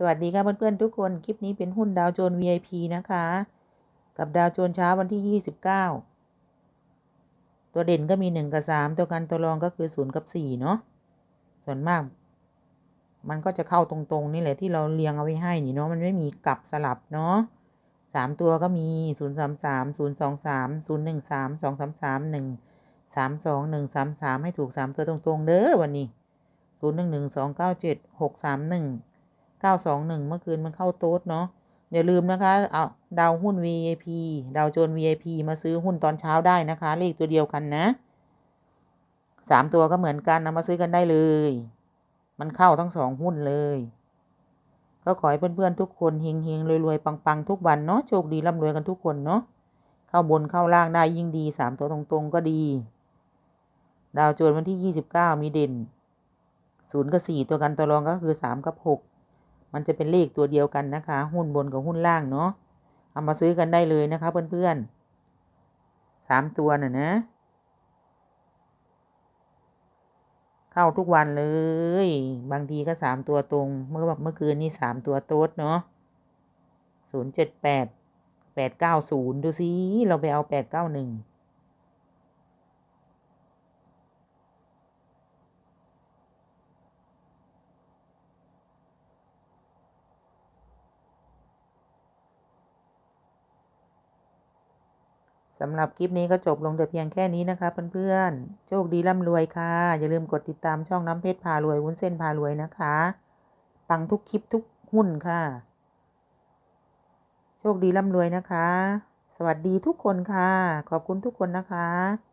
สวัสดีค่ะเพื่อนๆทุกคน คลิปนี้เป็นหุ้นดาวโจนส์ VIP นะคะ กับดาวโจนส์เช้าวันที่ 29 ตัวเด่นก็มี 1 กับ 3 ตัวกันตัวรองก็คือ 0 กับ 4 เนาะส่วนมาก มันก็จะเข้าตรงๆ นี่แหละที่เราเรียงเอาไว้ให้นี่เนาะมันไม่มีกลับสลับเนาะสามตัวก็มี 0 3 3 0 2 3 0 1 3 2 3 3 1 3 2 1 3 3 ให้ถูก 3 ตัวตรงๆ เด้อวันนี้ 0 1 1 2 9 7 6 3 1 9 2 1เมื่อคืนมันเข้าโต๊ดเนาะอย่าลืมนะคะเอาดาวหุ้น VIP ดาวโจน VIP มาซื้อหุ้นตอนเช้าได้นะคะ เลขตัวเดียวกันนะสามตัวก็เหมือนกันนำมาซื้อกันได้เลย มันเข้าทั้งสองหุ้นเลย ก็ขอให้เพื่อนๆทุกคนเฮงๆรวยๆปังๆ ทุกวันเนาะโชคดีร่ำรวยกันทุกคนเนาะเข้าบนเข้าล่างได้ยิ่งดีสามตัวตรงๆก็ดี ดาวโจนวันที่ยี่สิบเก้ามีเด่นศูนย์กับสี่ตัวกันตัวรองก็คือสามกับหก มันจะเป็นเลขตัวเดียวกันนะคะ หุ้นบนกับหุ้นล่างเนาะเอามาซื้อกันได้เลยนะคะเพื่อนๆสามตัวน่ะนะ เข้าทุกวันเลย บางทีก็สามตัวตรง เมื่อเมื่อคืนนี้สามตัวโต๊ดเนาะศูนย์เจ็ดแปดแปดเก้าศูนย์ดูสิเราไปเอาแปดเก้าหนึ่ง สำหรับคลิปนี้ก็จบลงแต่เพียงแค่นี้นะคะเพื่อนๆ โชคดีร่ำรวยค่ะ อย่าลืมกดติดตามช่องน้ำเพชรพารวยวุ้นเส้นพารวยนะคะ ปังทุกคลิปทุกหุ้นค่ะ โชคดีร่ำรวยนะคะ สวัสดีทุกคนค่ะ ขอบคุณทุกคนนะคะ